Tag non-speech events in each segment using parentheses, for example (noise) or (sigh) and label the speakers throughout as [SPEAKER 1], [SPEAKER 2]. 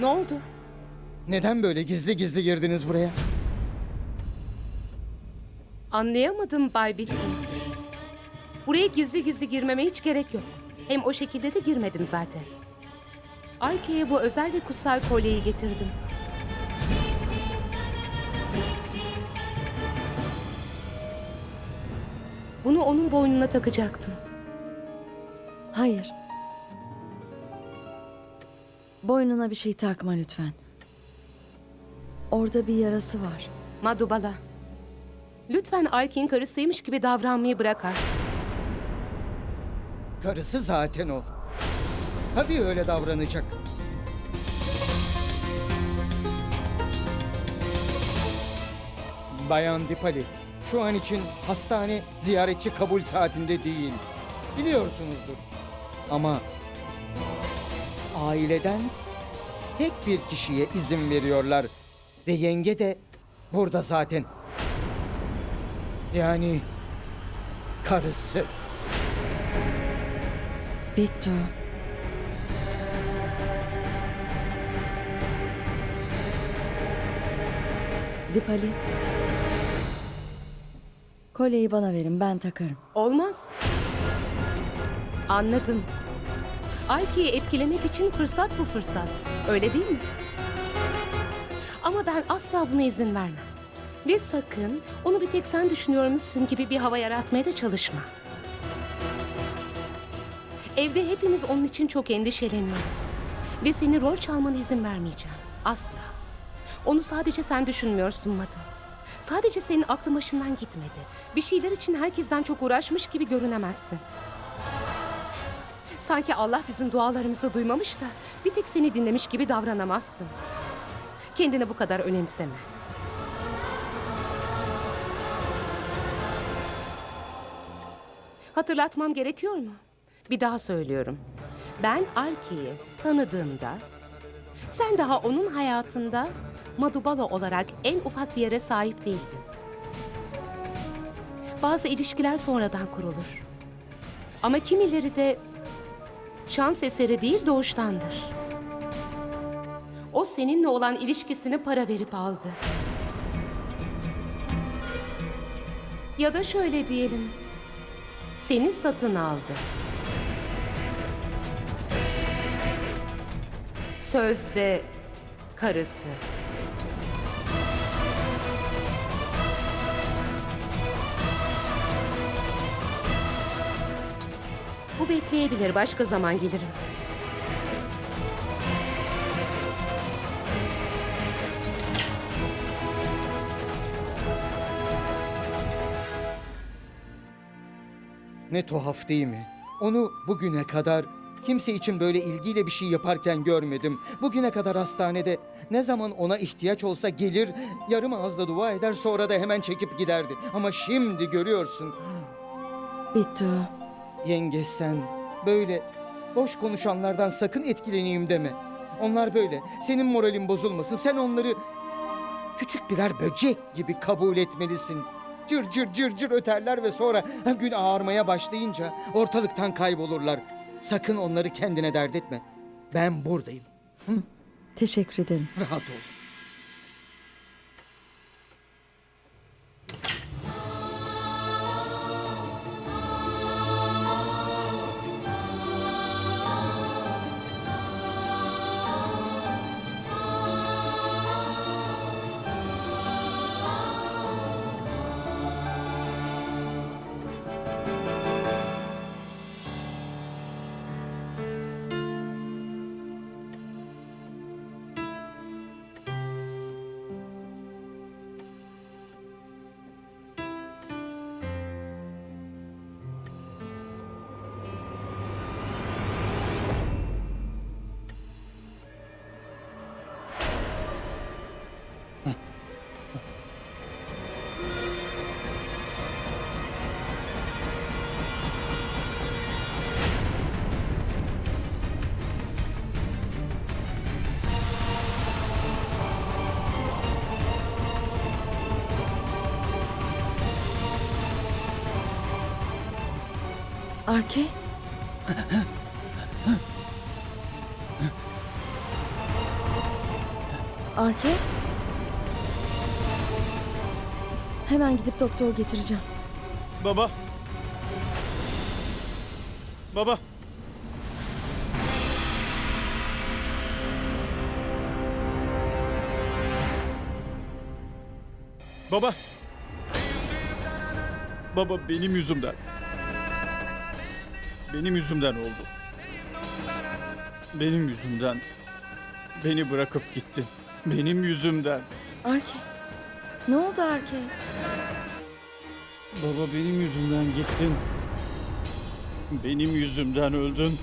[SPEAKER 1] Ne oldu?
[SPEAKER 2] Neden böyle gizli gizli girdiniz buraya?
[SPEAKER 1] Anlayamadım Bay Bittin. Buraya gizli gizli girmeme hiç gerek yok. Hem o şekilde de girmedim zaten. Arke'ye bu özel ve kutsal kolyeyi getirdim. Bunu onun boynuna takacaktım.
[SPEAKER 3] Hayır. Boynuna bir şey takma lütfen. Orada bir yarası var.
[SPEAKER 1] Madubala. Lütfen Arke'nin karısıymış gibi davranmayı bırak artık.
[SPEAKER 2] Karısı zaten o. Tabii öyle davranacak. Bayan Dipali, şu an için hastane ziyaretçi kabul saatinde değil. Biliyorsunuzdur. Ama aileden tek bir kişiye izin veriyorlar. Ve yenge de burada zaten. Yani karısı.
[SPEAKER 3] Bittu. Dipali. Kolyeyi bana verin ben takarım.
[SPEAKER 1] Olmaz. Anladım. Arke'yi etkilemek için fırsat bu fırsat. Öyle değil mi? Ama ben asla buna izin vermem. Ve sakın onu bir tek sen düşünüyormuşsun gibi bir hava yaratmaya da çalışma. Evde hepimiz onun için çok endişeleniyoruz. Ve seni rol çalmana izin vermeyeceğim. Asla. Onu sadece sen düşünmüyorsun Madu. Sadece senin aklın başından gitmedi. Bir şeyler için herkesten çok uğraşmış gibi görünemezsin. Sanki Allah bizim dualarımızı duymamış da bir tek seni dinlemiş gibi davranamazsın. Kendini bu kadar önemseme. Hatırlatmam gerekiyor mu? Bir daha söylüyorum. Ben Arki'yi tanıdığımda sen daha onun hayatında Madubala olarak en ufak bir yere sahip değildin. Bazı ilişkiler sonradan kurulur. Ama kimileri de şans eseri değil doğuştandır. O seninle olan ilişkisini para verip aldı. Ya da şöyle diyelim. Seni satın aldı. Sözde karısı. Bu bekleyebilir. Başka zaman gelirim.
[SPEAKER 2] Ne tuhaf değil mi? Onu bugüne kadar kimse için böyle ilgiyle bir şey yaparken görmedim. Bugüne kadar hastanede ne zaman ona ihtiyaç olsa gelir, yarım ağızla dua eder sonra da hemen çekip giderdi. Ama şimdi görüyorsun.
[SPEAKER 3] Bittu.
[SPEAKER 2] Yenge sen böyle boş konuşanlardan sakın etkileneyim deme. Onlar böyle. Senin moralin bozulmasın. Sen onları küçük birer böcek gibi kabul etmelisin. Cır cır cır cır öterler ve sonra (laughs) gün ağarmaya başlayınca ortalıktan kaybolurlar. Sakın onları kendine dert etme. Ben buradayım.
[SPEAKER 3] Teşekkür ederim.
[SPEAKER 2] Rahat ol.
[SPEAKER 3] Arke? Arke? Hemen gidip doktor getireceğim.
[SPEAKER 4] Baba. Baba. Baba. Baba benim yüzümden. Benim yüzümden oldu. Benim yüzümden. Beni bırakıp gitti. Benim yüzümden.
[SPEAKER 3] Arke. Ne oldu Arke?
[SPEAKER 4] Baba benim yüzümden gittin. Benim yüzümden öldün.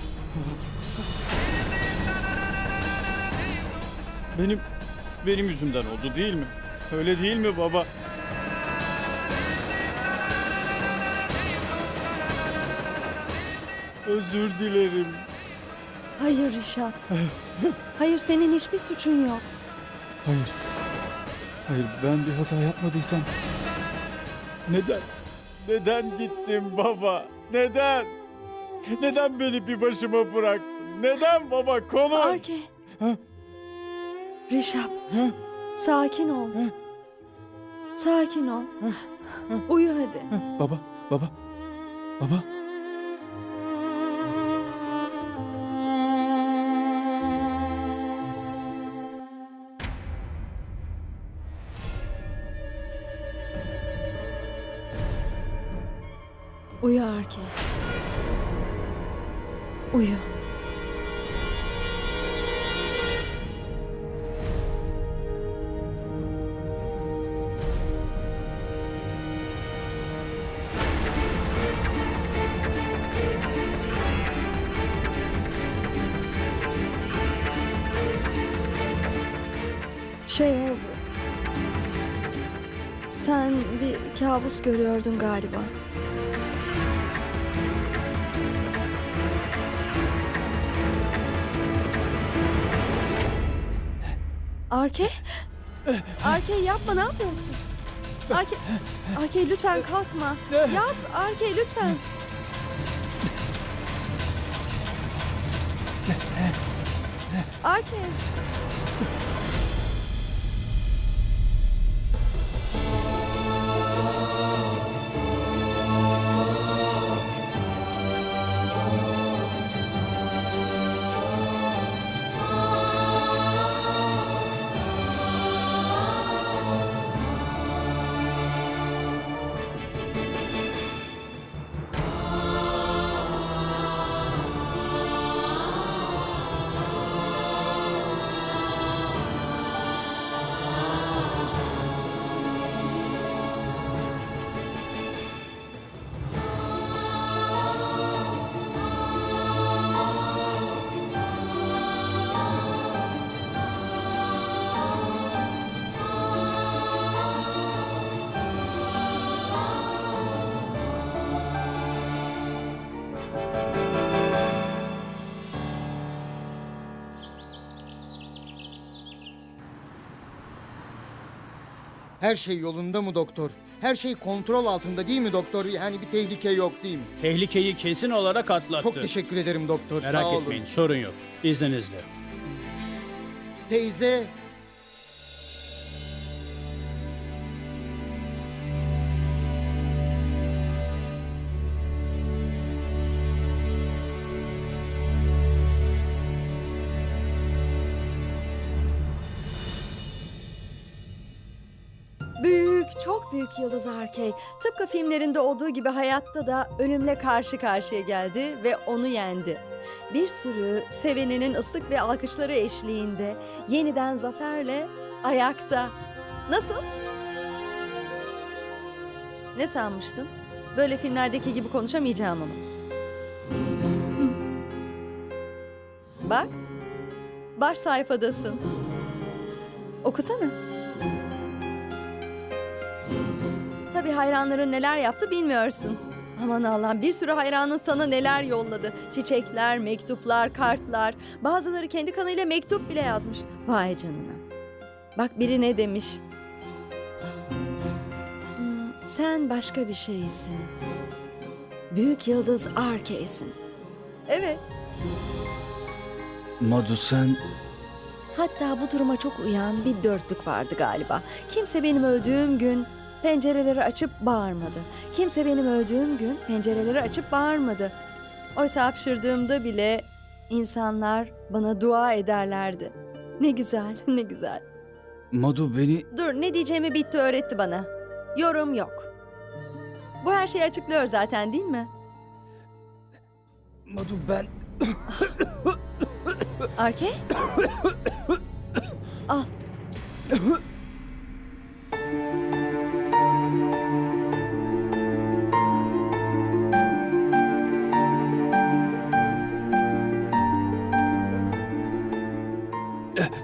[SPEAKER 4] Benim benim yüzümden oldu değil mi? Öyle değil mi baba? Özür dilerim.
[SPEAKER 3] Hayır Rişap. Hayır senin hiçbir suçun yok.
[SPEAKER 4] Hayır. Hayır ben bir hata yapmadıysam. Neden? Neden gittin baba? Neden? Neden beni bir başıma bıraktın? Neden baba? Konuş.
[SPEAKER 3] Arke.
[SPEAKER 4] Ha?
[SPEAKER 3] Rişap.
[SPEAKER 4] Ha?
[SPEAKER 3] Sakin ol.
[SPEAKER 4] Ha?
[SPEAKER 3] Sakin ol. Uyu hadi.
[SPEAKER 4] Baba, baba, baba.
[SPEAKER 3] Uyu Arke. Uyu. Şey oldu. Sen bir kabus görüyordun galiba. Arke? Arke yapma ne yapıyorsun? Arke, Arke lütfen kalkma. Yat Arke lütfen. Arke.
[SPEAKER 2] Her şey yolunda mı doktor? Her şey kontrol altında değil mi doktor? Yani bir tehlike yok değil mi?
[SPEAKER 5] Tehlikeyi kesin olarak atlattı.
[SPEAKER 2] Çok teşekkür ederim doktor.
[SPEAKER 5] Merak
[SPEAKER 2] Sağ olun.
[SPEAKER 5] etmeyin sorun yok. İzninizle.
[SPEAKER 2] Teyze.
[SPEAKER 3] Büyük Yıldız Arkey. Tıpkı filmlerinde olduğu gibi hayatta da ölümle karşı karşıya geldi ve onu yendi. Bir sürü seveninin ıslık ve alkışları eşliğinde yeniden zaferle ayakta. Nasıl? Ne sanmıştın? Böyle filmlerdeki gibi konuşamayacağım ama. Bak, baş sayfadasın. Okusana. Tabii hayranların neler yaptı bilmiyorsun. Aman Allah'ım bir sürü hayranın sana neler yolladı. Çiçekler, mektuplar, kartlar. Bazıları kendi kanıyla mektup bile yazmış. Vay canına. Bak biri ne demiş. Hmm, sen başka bir şeysin. Büyük yıldız Arke'sin. Evet.
[SPEAKER 4] Madu sen
[SPEAKER 3] Hatta bu duruma çok uyan bir dörtlük vardı galiba. Kimse benim öldüğüm gün pencereleri açıp bağırmadı. Kimse benim öldüğüm gün pencereleri açıp bağırmadı. Oysa hapşırdığımda bile insanlar bana dua ederlerdi. Ne güzel, (laughs) ne güzel.
[SPEAKER 4] Madu beni...
[SPEAKER 3] Dur ne diyeceğimi bitti öğretti bana. Yorum yok. Bu her şeyi açıklıyor zaten değil mi?
[SPEAKER 2] Madu ben...
[SPEAKER 3] Arke? (coughs) Al.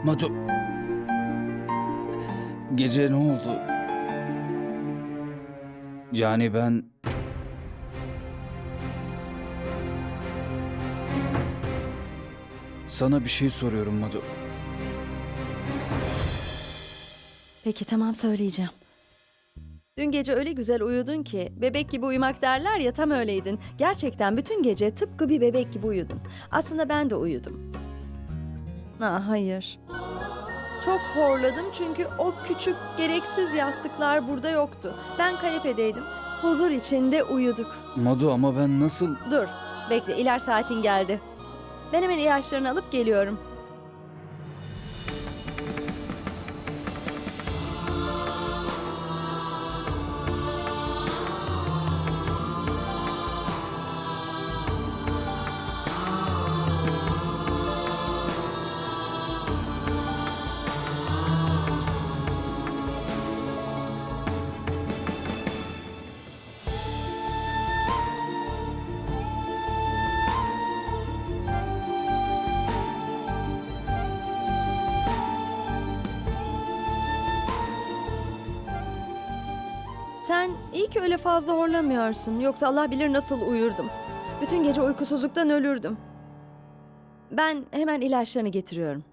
[SPEAKER 4] Madu... Gece ne oldu? Yani ben... Sana bir şey soruyorum Madu.
[SPEAKER 3] Peki tamam söyleyeceğim. Dün gece öyle güzel uyudun ki bebek gibi uyumak derler ya tam öyleydin. Gerçekten bütün gece tıpkı bir bebek gibi uyudun. Aslında ben de uyudum. Ha, hayır. Çok horladım çünkü o küçük gereksiz yastıklar burada yoktu. Ben kanepedeydim. Huzur içinde uyuduk.
[SPEAKER 4] Madu ama ben nasıl...
[SPEAKER 3] Dur, bekle ilaç saatin geldi. Ben hemen ilaçlarını alıp geliyorum. Sen iyi ki öyle fazla horlamıyorsun. Yoksa Allah bilir nasıl uyurdum. Bütün gece uykusuzluktan ölürdüm. Ben hemen ilaçlarını getiriyorum.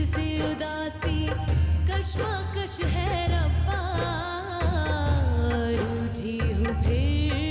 [SPEAKER 6] तुझसे उदासी कश्मकश है रब्बा रूठी हूँ फिर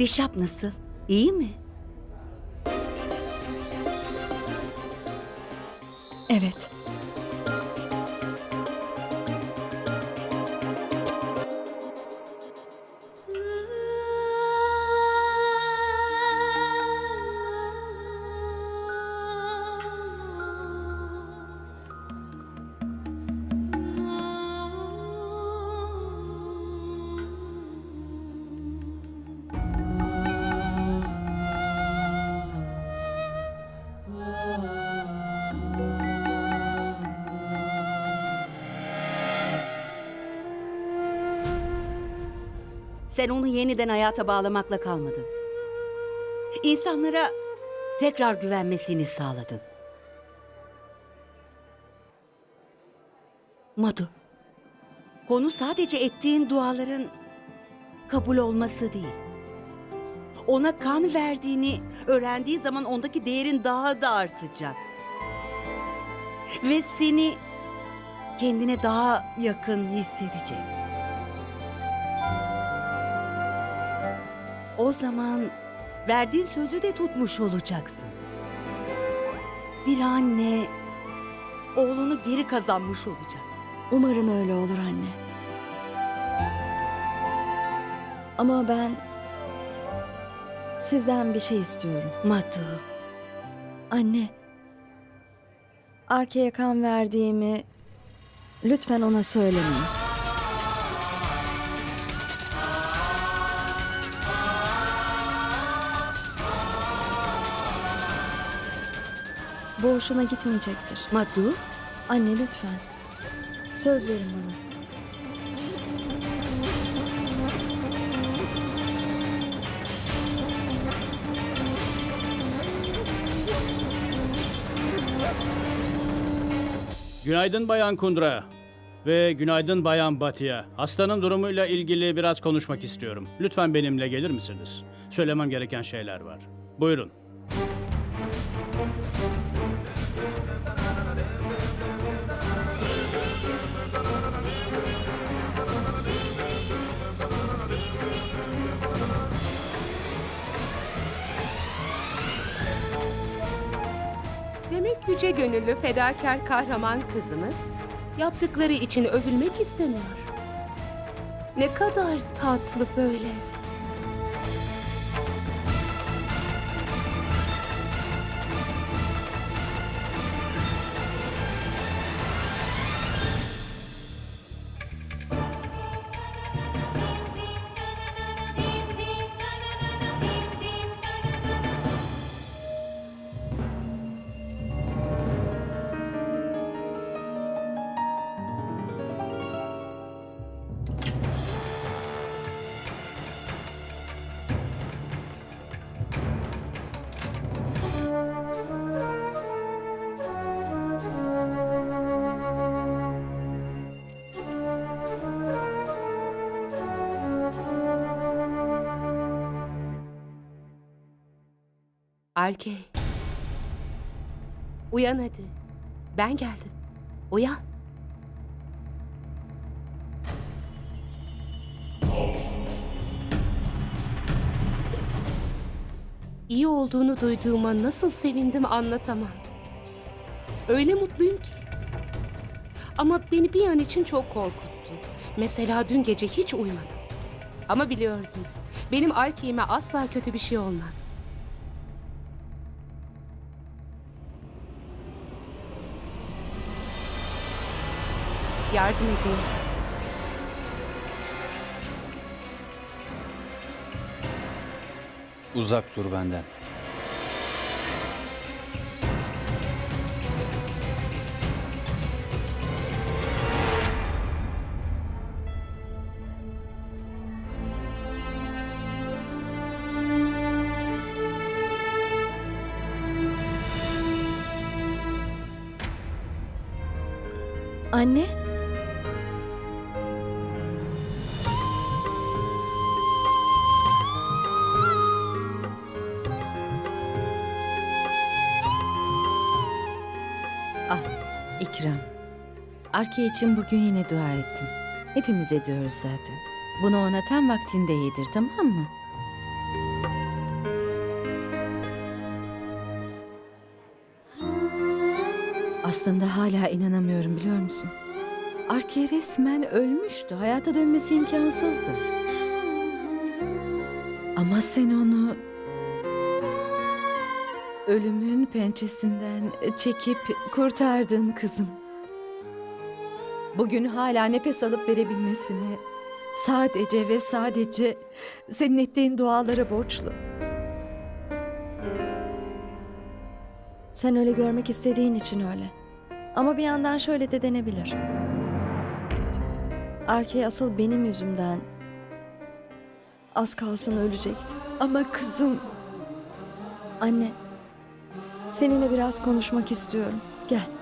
[SPEAKER 7] Rişap nasıl? İyi mi?
[SPEAKER 3] Evet.
[SPEAKER 7] Sen onu yeniden hayata bağlamakla kalmadın. İnsanlara tekrar güvenmesini sağladın. Madu, konu sadece ettiğin duaların kabul olması değil. Ona kan verdiğini öğrendiği zaman ondaki değerin daha da artacak. Ve seni kendine daha yakın hissedecek. O zaman verdiğin sözü de tutmuş olacaksın. Bir anne oğlunu geri kazanmış olacak.
[SPEAKER 3] Umarım öyle olur anne. Ama ben sizden bir şey istiyorum.
[SPEAKER 7] Madu,
[SPEAKER 3] Anne. Arkaya kan verdiğimi lütfen ona söylemeyin. Bu hoşuna gitmeyecektir.
[SPEAKER 7] Madu,
[SPEAKER 3] Anne lütfen. Söz verin bana.
[SPEAKER 5] Günaydın Bayan Kundra. Ve günaydın Bayan Batıya. Hastanın durumuyla ilgili biraz konuşmak istiyorum. Lütfen benimle gelir misiniz? Söylemem gereken şeyler var. Buyurun.
[SPEAKER 1] Yüce gönüllü fedakar kahraman kızımız yaptıkları için övülmek istemiyor. Ne kadar tatlı böyle. Alke. Uyan hadi. Ben geldim. Uyan. İyi olduğunu duyduğuma nasıl sevindim anlatamam. Öyle mutluyum ki. Ama beni bir an için çok korkuttu. Mesela dün gece hiç uyumadım. Ama biliyordum. Benim Alke'ime asla kötü bir şey olmaz. Yardım edeyim.
[SPEAKER 8] Uzak dur benden.
[SPEAKER 9] Arke için bugün yine dua ettim. Hepimiz ediyoruz zaten. Bunu ona tam vaktinde yedir tamam mı? Aslında hala inanamıyorum biliyor musun? Arke resmen ölmüştü. Hayata dönmesi imkansızdı. Ama sen onu ölümün pençesinden çekip kurtardın kızım. Bugün hala nefes alıp verebilmesine sadece ve sadece senin ettiğin dualara borçlu.
[SPEAKER 3] Sen öyle görmek istediğin için öyle. Ama bir yandan şöyle de denebilir. Arkey asıl benim yüzümden az kalsın ölecekti.
[SPEAKER 9] Ama kızım
[SPEAKER 3] Anne, seninle biraz konuşmak istiyorum. Gel.